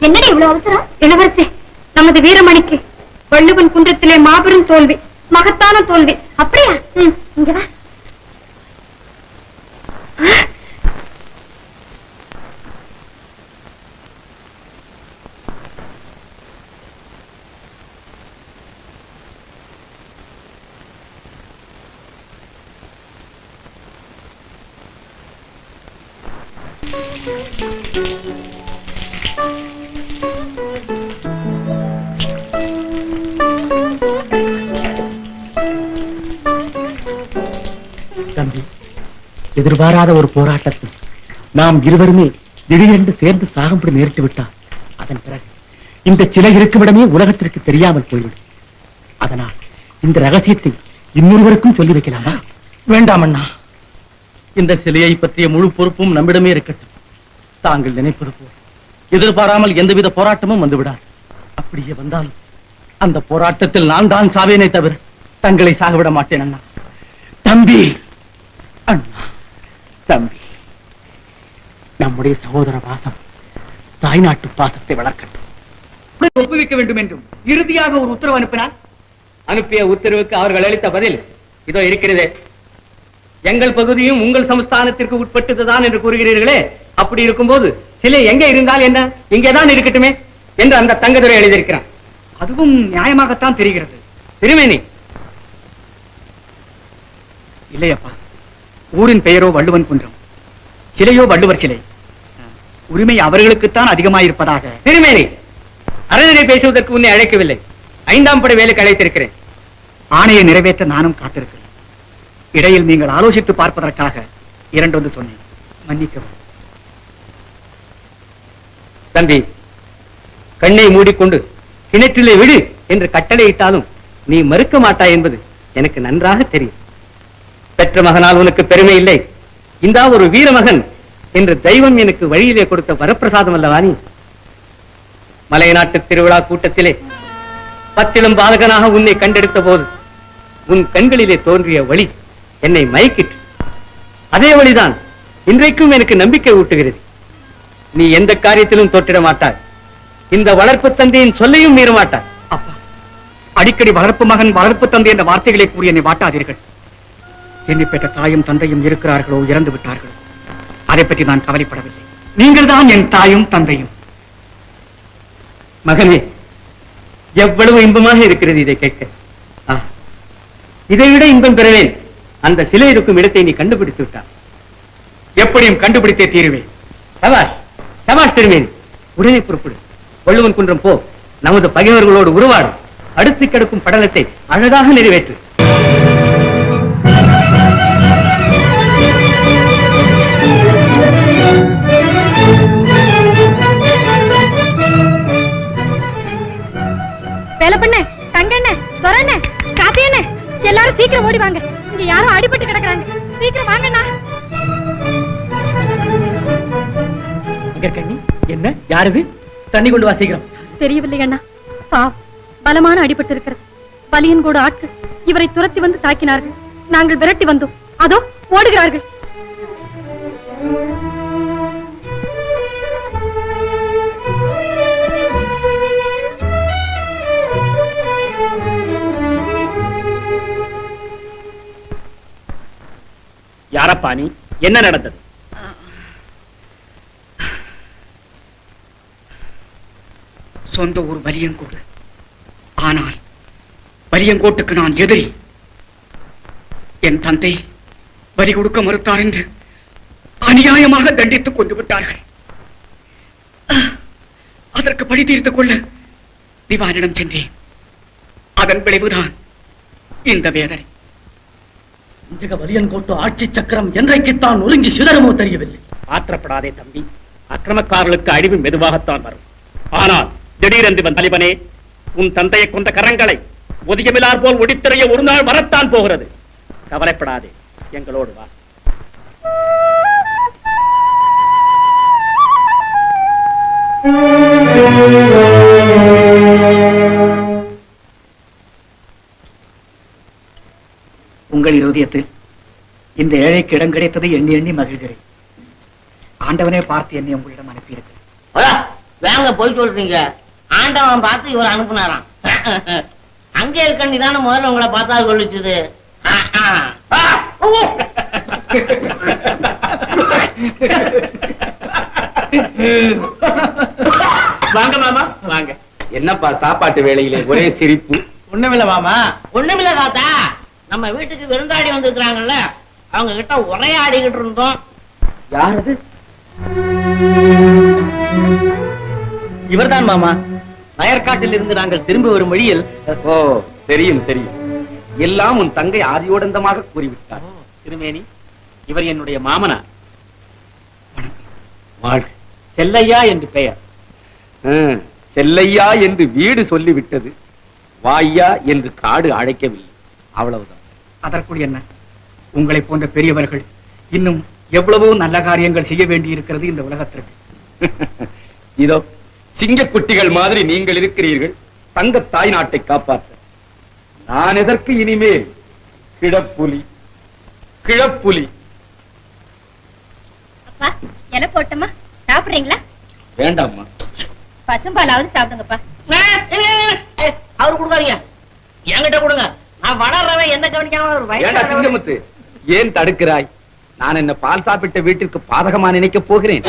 என்னடி இவ்வளவு அவசரம்? இளவரசி நமது வீரமணிக்கு வள்ளுவன் குன்றத்திலே மாபெரும் தோல்வி மகத்தான தோல்வி. அப்படியா? இங்க வா. தம்பி எதிர்பாராத ஒரு போராட்டத்தில் நாம் இருவருமே திடீரென்று சேர்ந்து சாகும்படி நேரிட்டு விட்டால் அதன் பிறகு இந்த சிலை இருக்குமிடமே உலகத்திற்கு தெரியாமல் போய்விடும். அதனால் இந்த ரகசியத்தை இன்னொருவருக்கும் சொல்லி வைக்கலாமா? வேண்டாம் அண்ணா. இந்த சிலையை பற்றிய முழு பொறுப்பும் நம்மிடமே இருக்கட்டும். தாங்கள் நினைப்பது போல் எதிர்பாராமல் எந்தவித போராட்டமும் வந்துவிடாது. அப்படியே வந்தாலும் அந்த போராட்டத்தில் நான் தான் சாவேனே தவிர தங்களை சாகவிட மாட்டேன் அண்ணா. தம்பி! அண்ணா! தம்பி! நம்முடைய சகோதர பாசம் தாய்நாட்டு பாசத்தை வளர்க்கட்டும். ஒப்புவிக்க வேண்டும் என்றும் இறுதியாக ஒரு உத்தரவு அனுப்பினார். அனுப்பிய உத்தரவுக்கு அவர்கள் அளித்த பதில் இதோ இருக்கிறதே. எங்கள் பகுதியும் உங்கள் சமஸ்தானத்திற்கு உட்பட்டதுதான் என்று கூறுகிறீர்களே அப்படி இருக்கும்போது சிலை எங்க இருந்தால் என்ன? இங்கேதான் இருக்கட்டுமே என்று அந்த தங்கதுரை எழுதியிருக்கிறான். அதுவும் நியாயமாகத்தான் தெரிகிறது. திருமேனி. இல்லையப்பா. ஊரின் பெயரோ வள்ளுவன் குன்றம். சிலையோ வள்ளுவர் சிலை. உரிமை அவர்களுக்குத்தான் அதிகமாயிருப்பதாக. திருமேனி. அறநிலை பேசுவதற்கு உன்னை அழைக்கவில்லை. ஐந்தாம் படை வேலைக்கு அழைத்திருக்கிறேன். ஆணையை நிறைவேற்ற நானும் காத்திருக்கிறேன். இடையில் நீங்கள் ஆலோசித்து பார்ப்பதற்காக இரண்டொன்று சொன்னேன். மன்னிக்கவும். தம்பி கண்ணை மூடிக்கொண்டு கிணற்றிலே விடு என்று கட்டளையிட்டாலும் நீ மறுக்க மாட்டாய் என்பது எனக்கு நன்றாக தெரியும். பெற்ற மகனால் உனக்கு பெருமை இல்லை. இந்தா ஒரு வீரமகன் என்று தெய்வம் எனக்கு வழியிலே கொடுத்த வரப்பிரசாதம் அல்லவாணி மலைநாட்டு திருவிழா கூட்டத்திலே பத்திலும் பாலகனாக உன்னை கண்டெடுத்த போது உன் கண்களிலே தோன்றிய வழி என்னை மயக்கிற்று. அதே வழிதான் இன்றைக்கும் எனக்கு நம்பிக்கை ஊட்டுகிறது. நீ எந்த காரியத்திலும் தோற்றிட மாட்டாய். இந்த வளர்ப்பு தந்தையின் சொல்லையும் மீற மாட்டாய். அப்பா அடிக்கடி வளர்ப்பு மகன் வளர்ப்பு தந்தை என்ற வார்த்தைகளை கூறி என்னை வாட்டாதீர்கள். என்னை பெற்ற தாயும் தந்தையும் இருக்கிறார்களோ இறந்து விட்டார்களோ அதை பற்றி நான் கவலைப்படவில்லை. நீங்கள் தான் என் தாயும் தந்தையும். மகனே எவ்வளவு இன்பமாக இருக்கிறது இதை கேட்க. இதை விட இன்பம் பெறுவேன். அந்த சிலை இருக்கும் இடத்தை நீ கண்டுபிடித்து விட்டார் எப்படியும் கண்டுபிடித்தே தீருவேன். சபாஷ் சபாஷ் திருமேனி உடனே புறப்படு. வள்ளுவன் குன்றம் போ. நமது பகைவர்களோடு உருவாடும் அடுத்து கிடக்கும் படலத்தை அழகாக நிறைவேற்று. வேலை பண்ண தங்கண்ண துரண்ண காத்தியண்ண எல்லாரும் சீக்கிரம் ஓடி வாங்க. இங்க யாரும் அடிபட்டு கிடக்குறாங்க. சீக்கிரம் வாங்கண்ணா. கண்ணி என்ன? யாருது? தண்ணி கொண்டு வா சீக்கிரம். தெரியவில்லை அண்ணா. பாவ் பலமான அடிபட்டு இருக்கிறது. பலியன் கூட ஆட்கள் இவரை துரத்தி வந்து தாக்கினார்கள். நாங்கள் விரட்டி வந்தோம். அதோ ஓடுகிறார்கள். யாரப்பா நீ? என்ன நடந்தது? சொந்த ஊர் வலியங்கோடு. ஆனால் வலியங்கோட்டுக்கு நான் எதிரி. என் தந்தை வரி கொடுக்க மறுத்தார் என்று அநியாயமாக தண்டித்துக் கொண்டு விட்டார்கள். அதற்கு பழி தீர்த்துக் கொள்ள திவானிடம் சென்றேன். அதன் விளைவுதான் இந்த வேதனை. இஞ்சக வலியன் கோட்டு ஆட்சி சக்கரம் என்றைக்குத்தான் ஒருங்கி சிதறமோ தெரியவில்லை. ஆத்திரப்படாதே தம்பி. அக்கிரமக்காரர்களுக்கு அழிவு மெதுவாகத்தான் வரும். ஆனால் திடீரென்று இவன் தலைவனே உன் தந்தையை கொண்ட கரங்களை உதயமிலார் போல் ஒடித்திரைய ஒரு நாள் வரத்தான் போகிறது. கவலைப்படாதே எங்களோடு வா. உங்கள் இருதயத்தில் இந்த ஏழைக்கு இடம் கிடைத்ததை எண்ணி எண்ணி மகிழ்கிறேன். ஆண்டவனே பார்த்து என்னை உங்களிடம் அனுப்பியிருக்கிறேன் போய் சொல்றீங்க. ஆண்டவன் பார்த்து இவர் அனுப்புனாராம். அங்கே இருக்கண்டி தானே முதல்ல உங்களை பார்த்தா சொல்லிச்சுது. வாங்க மாமா. வாங்க. என்னப்பா சாப்பாட்டு வேளையிலே ஒரே சிரிப்பு? ஒண்ணுமில்ல மாமா. ஒண்ணுமில்ல தாத்தா. நம்ம வீட்டுக்கு விருந்தாடி வந்திருக்கிறாங்கல்ல அவங்க கிட்ட உரையாடிக்கிட்டு இருந்தோம். யாரது இவர்தான் மாமா. வயற்காட்டில் இருந்து நாங்கள் திரும்பி வரும் வழியில் ஓ தெரியும் தெரியும். எல்லாம் உன் தங்கை ஆதியோடந்தமாக கூறிவிட்டார். திருமேனி இவர் என்னுடைய மாமனார். வாழ்க. செல்லையா என்று பெயர். செல்லையா என்று வீடு சொல்லிவிட்டது. வாய்யா என்று காடு அழைக்கவில்லை. அவ்வளவுதான். அதற்குள் என்ன? உங்களை போன்ற பெரியவர்கள் இன்னும் எவ்வளவோ நல்ல காரியங்கள் செய்ய வேண்டி இருக்கிறது இந்த உலகத்திற்கு. இதோ சிங்கக்குட்டிகள் மாதிரி நீங்கள் இருக்கிறீர்கள். தங்க தாய் நாட்டை காப்பாற்ற. நான் எதற்கு இனிமேல்? கிழப்புலி. கிழப்புலி. அப்பா இலை போட்டமா சாப்பிடுறீங்களா? வேண்டாம்மா. பசும்பாலாவது சாப்பிடுங்கப்பா. அவரு கொடுக்காதீங்க. என்கிட்ட கொடுங்க. நான் வளர்றவன் எந்த கவனிக்காம ஒரு ஏண்டா. சிங்கமுத்து? ஏன் தடுக்கிறாய்? நான் என்ன பால் சாப்பிட்ட வீட்டிற்கு பாதகமா நினைக்க போகிறேன்?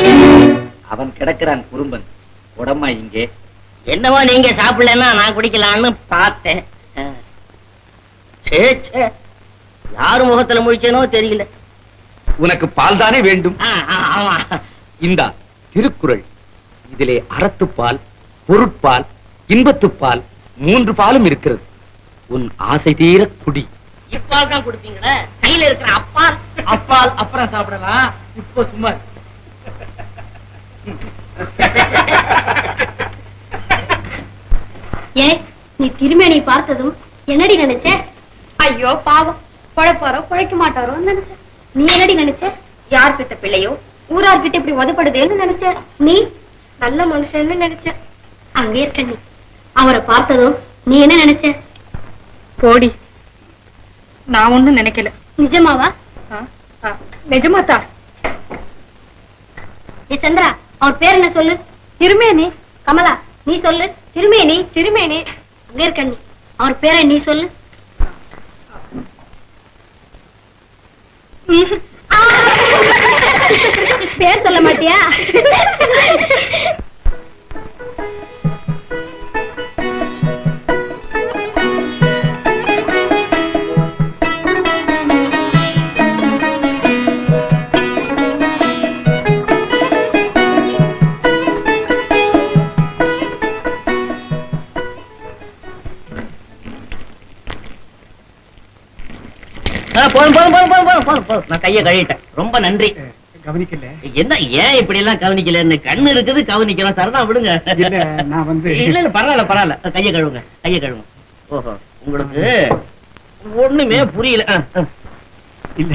அவன் கிடக்கிறான் குறும்பன். உடம்மா இங்கே. என்னவோ நீங்க சாப்பிடலன்னா நான் குடிக்கலாம்னு பார்த்தேன். யாரு முகத்துல முழிச்சேனோ தெரியல. உனக்கு பால் தானே வேண்டும் இந்தா திருக்குறள். இதிலே அறத்துப்பால் பொருட்பால் இன்பத்துப்பால் மூன்று பாலும் இருக்கிறது. உன் ஆசை தீர குடி. இப்பால் தான் குடுப்பீங்களே? கையில இருக்கிற அப்பால். அப்பால் அப்புறம் சாப்பிடலாம். இப்போ சும்மா ஏன் நீ திருமேனி பார்த்ததும் என்னடி நினைச்ச? ஐயோ பாவம். பழப்பாரோ பழைக்க மாட்டாரோன்னு நினைச்ச. நீ என்னடி நினைச்ச? யார் கிட்ட பிள்ளையோ? ஊரார்கிட்ட இப்படி உதப்படுதேன்னு நினைச்ச? நீ? நல்ல மனுஷன்னு நினைச்ச. அங்கே இருக்க நீ. அவரை பார்த்ததும் நீ என்ன நினைச்ச? போடி. நான் ஒண்ணும் நினைக்கல. நிஜமாவா? நிஜமாத்தா ஏ சந்திரா அவர் பேர் என்ன சொல்லு? திருமேனி கமலா நீ சொல்லு. திருமேனி திருமேனி. அங்க இருக்க நீ. அவர் பேரை நீ சொல்லு. பேர் சொல்ல மாட்டியா? போதும் போதும் நான் கையை கழுவிட்டேன். ரொம்ப நன்றி. கவனிக்கல. என்ன ஏன் இப்படி எல்லாம் கவனிக்கலன்னு? கண்ணு இருக்குது கவனிக்கலாம் சரிதான் விடுங்க. நான் வந்து இல்ல இல்ல பரவாயில்ல பரவாயில்ல. கையை கழுவுங்க கையை கழுவுங்க. ஓஹோ உங்களுக்கு ஒண்ணுமே புரியல. இல்ல.